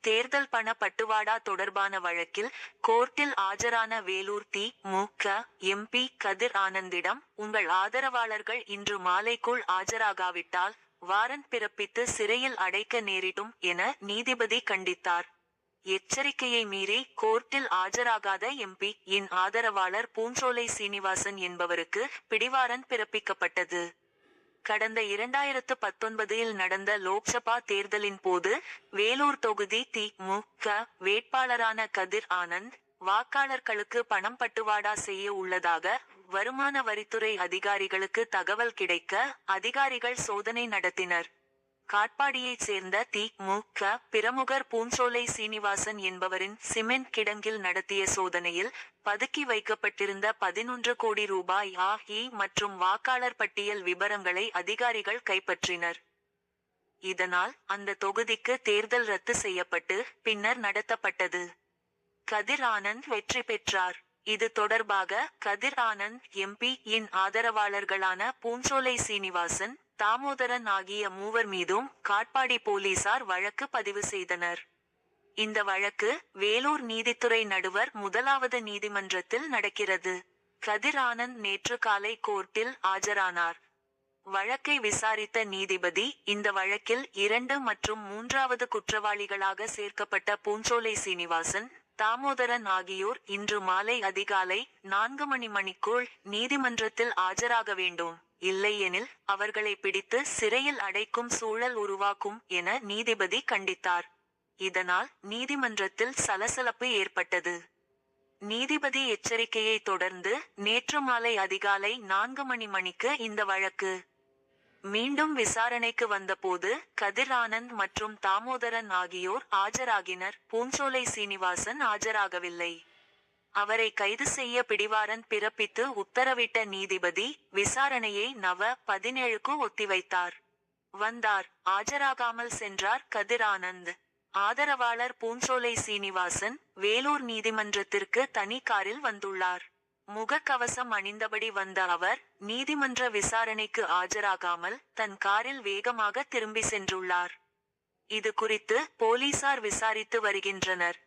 தேர்தல் பண பட்டுவாடா தொடர்பான வழக்கில் கோர்ட்டில் ஆஜரான வேலூர் தி மு க எம்பி கதிர் ஆனந்திடம் உங்கள் ஆதரவாளர்கள் இன்று மாலைக்குள் ஆஜராகாவிட்டால் வாரண்ட் பிறப்பித்து சிறையில் அடைக்க நேரிடும் என நீதிபதி கண்டித்தார். எச்சரிக்கையை மீறி கோர்ட்டில் ஆஜராகாத எம்பி இன் ஆதரவாளர் பூஞ்சோலை சீனிவாசன் என்பவருக்கு பிடிவாரன் பிறப்பிக்கப்பட்டது. கடந்த இரண்டாயிரத்து பத்தொன்பதில் நடந்த லோக்சபா தேர்தலின் போது வேலூர் தொகுதி தி மு க வேட்பாளரான கதிர் ஆனந்த் வாக்காளர்களுக்கு பணம் பட்டுவாடா செய்ய உள்ளதாக வருமான வரித்துறை அதிகாரிகளுக்கு தகவல் கிடைக்க அதிகாரிகள் சோதனை நடத்தினர். காட்பாடியைச் சேர்ந்த தி. மு. க. பிரமுகர் பூஞ்சோலை சீனிவாசன் என்பவரின் சிமெண்ட் கிடங்கில் நடத்திய சோதனையில் பதுக்கி வைக்கப்பட்டிருந்த பதினொன்று கோடி ரூபாய் ஆகி மற்றும் வாக்காளர் பட்டியல் விவரங்களை அதிகாரிகள் கைப்பற்றினர். இதனால் அந்த தொகுதிக்கு தேர்தல் ரத்து செய்யப்பட்டு பின்னர் நடத்தப்பட்டது. கதிர் ஆனந்த் வெற்றி பெற்றார். இது தொடர்பாக கதிர் ஆனந்த் எம்பி இன் ஆதரவாளர்களான பூஞ்சோலை சீனிவாசன் தாமோதரன் ஆகிய மூவர் மீதும் காட்பாடி போலீசார் வழக்கு பதிவு செய்தனர். இந்த வழக்கு வேலூர் நீதித்துறை நடுவர் முதலாவது நீதிமன்றத்தில் நடக்கிறது. கதிர் ஆனந்த் நேற்று காலை கோர்ட்டில் ஆஜரானார். வழக்கை விசாரித்த நீதிபதி இந்த வழக்கில் இரண்டு மற்றும் மூன்றாவது குற்றவாளிகளாக சேர்க்கப்பட்ட பூஞ்சோலை சீனிவாசன் தாமோதரன் ஆகியோர் இன்று மாலை அதிகாலை நான்கு மணி மணிக்குள் நீதிமன்றத்தில் ஆஜராக வேண்டும். இல்லையெனில் அவர்களை பிடித்து சிறையில் அடைக்கும் சூழல் உருவாக்கும் என நீதிபதி கண்டித்தார். இதனால் நீதிமன்றத்தில் சலசலப்பு ஏற்பட்டது. நீதிபதி எச்சரிக்கையை தொடர்ந்து நேற்று மாலை அதிகாலை நான்கு மணி மணிக்கு இந்த வழக்கு மீண்டும் விசாரணைக்கு வந்தபோது கதிர் ஆனந்த் மற்றும் தாமோதரன் ஆகியோர் ஆஜராகினர். பூஞ்சோலை சீனிவாசன் ஆஜராகவில்லை. அவரை கைது செய்ய பிடிவாரன் பிறப்பித்து உத்தரவிட்ட நீதிபதி விசாரணையை நவ பதினேழுக்கு ஒத்திவைத்தார். வந்தார். ஆஜராகாமல் சென்றார் கதிர் ஆனந்த். ஆதரவாளர் பூஞ்சோலை சீனிவாசன் வேலூர் நீதிமன்றத்திற்கு தனி காரில் வந்துள்ளார். முகக்கவசம் அணிந்தபடி வந்த அவர் நீதிமன்ற விசாரணைக்கு ஆஜராகாமல் தன் காரில் வேகமாக திரும்பி சென்றுள்ளார். இது குறித்து போலீசார் விசாரித்து வருகின்றனர்.